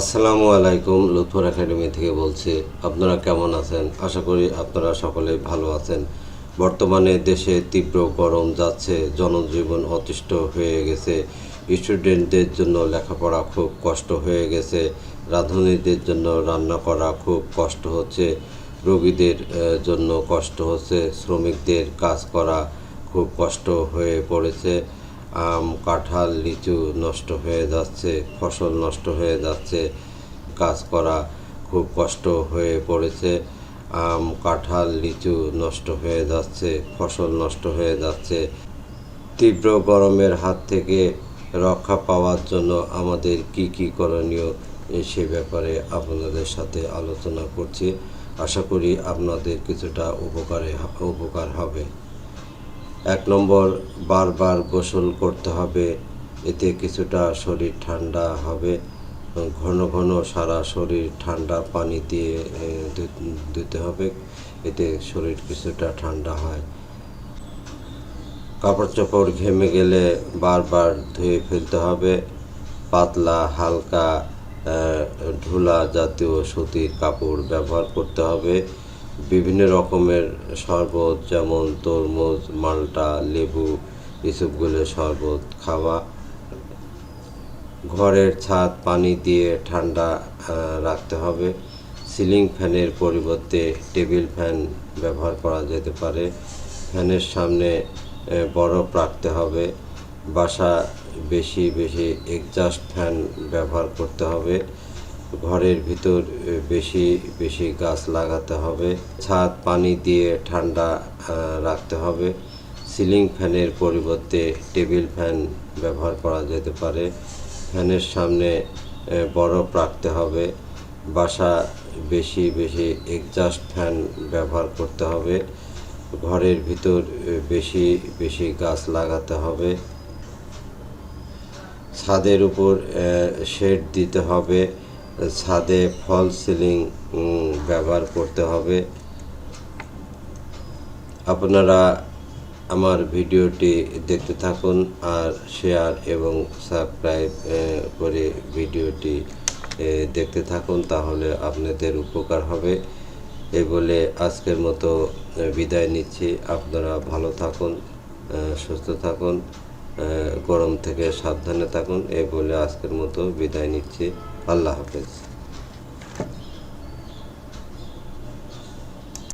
আসসালামু আলাইকুম, লুৎফর একাডেমি থেকে বলছি, আপনারা কেমন আছেন? আশা করি আপনারা সকলেই ভালো আছেন। বর্তমানে দেশে তীব্র গরম যাচ্ছে, জনজীবন অতিষ্ঠ হয়ে গেছে। স্টুডেন্টদের জন্য লেখাপড়া খুব কষ্ট হয়ে গেছে। রাঁধুনিদের জন্য রান্না করা খুব কষ্ট হচ্ছে। রোগীদের জন্য কষ্ট হচ্ছে। শ্রমিকদের কাজ করা খুব কষ্ট হয়ে পড়েছে। আম, কাঁঠাল, লিচু নষ্ট হয়ে যাচ্ছে, ফসল নষ্ট হয়ে যাচ্ছে, কাজ করা খুব কষ্ট হয়ে পড়েছে, আম, কাঁঠাল, লিচু নষ্ট হয়ে যাচ্ছে, ফসল নষ্ট হয়ে যাচ্ছে। তীব্র গরমের হাত থেকে রক্ষা পাওয়ার জন্য আমাদের কি কি করণীয় সে ব্যাপারে আপনাদের সাথে আলোচনা করছি। আশা করি আপনাদের কিছুটা উপকারে, উপকার হবে। এক নম্বর বারবার গোসল করতে হবে। এতে কিছুটা শরীর ঠান্ডা হবে ঘন ঘন সারা শরীর ঠান্ডা পানি দিয়ে ধুতে হবে। এতে শরীর কিছুটা ঠান্ডা হয়। কাপড় চোপড় ঘেমে গেলে বারবার ধুয়ে ফেলতে হবে। পাতলা, হালকা ধুলা জাতীয় সুতির কাপড় ব্যবহার করতে হবে। বিভিন্ন রকমের শরবত, যেমন তরমুজ, মাল্টা, লেবু, এসবগুলো শরবত খাওয়া। ঘরের ছাদ পানি দিয়ে ঠান্ডা রাখতে হবে। সিলিং ফ্যানের পরিবর্তে টেবিল ফ্যান ব্যবহার করা যেতে পারে। ফ্যানের সামনে বরফ রাখতে হবে। বাসা বেশি বেশি এক্সজাস্ট ফ্যান ব্যবহার করতে হবে। ঘরের ভিতর বেশি বেশি গাছ লাগাতে হবে। ছাদ পানি দিয়ে ঠান্ডা রাখতে হবে। সিলিং ফ্যানের পরিবর্তে টেবিল ফ্যান ব্যবহার করা যেতে পারে। ফ্যানের সামনে বরফ রাখতে হবে। বাসা বেশি বেশি এক্সজাস্ট ফ্যান ব্যবহার করতে হবে। ঘরের ভিতর বেশি বেশি গাছ লাগাতে হবে। ছাদের উপর শেড দিতে হবে। ছাদে ফল সিলিং ব্যবহার করতে হবে। আপনারা আমার ভিডিওটি দেখতে থাকুন আর শেয়ার এবং সাবস্ক্রাইব করে ভিডিওটি দেখতে থাকুন তাহলে আপনাদের উপকার হবে। এ বলে আজকের মতো বিদায় নিচ্ছি। আপনারা ভালো থাকুন সুস্থ থাকুন গরম থেকে সাবধানে থাকুন। এ বলে আজকের মতো বিদায় নিচ্ছি। আল্লাহ হাফেজ।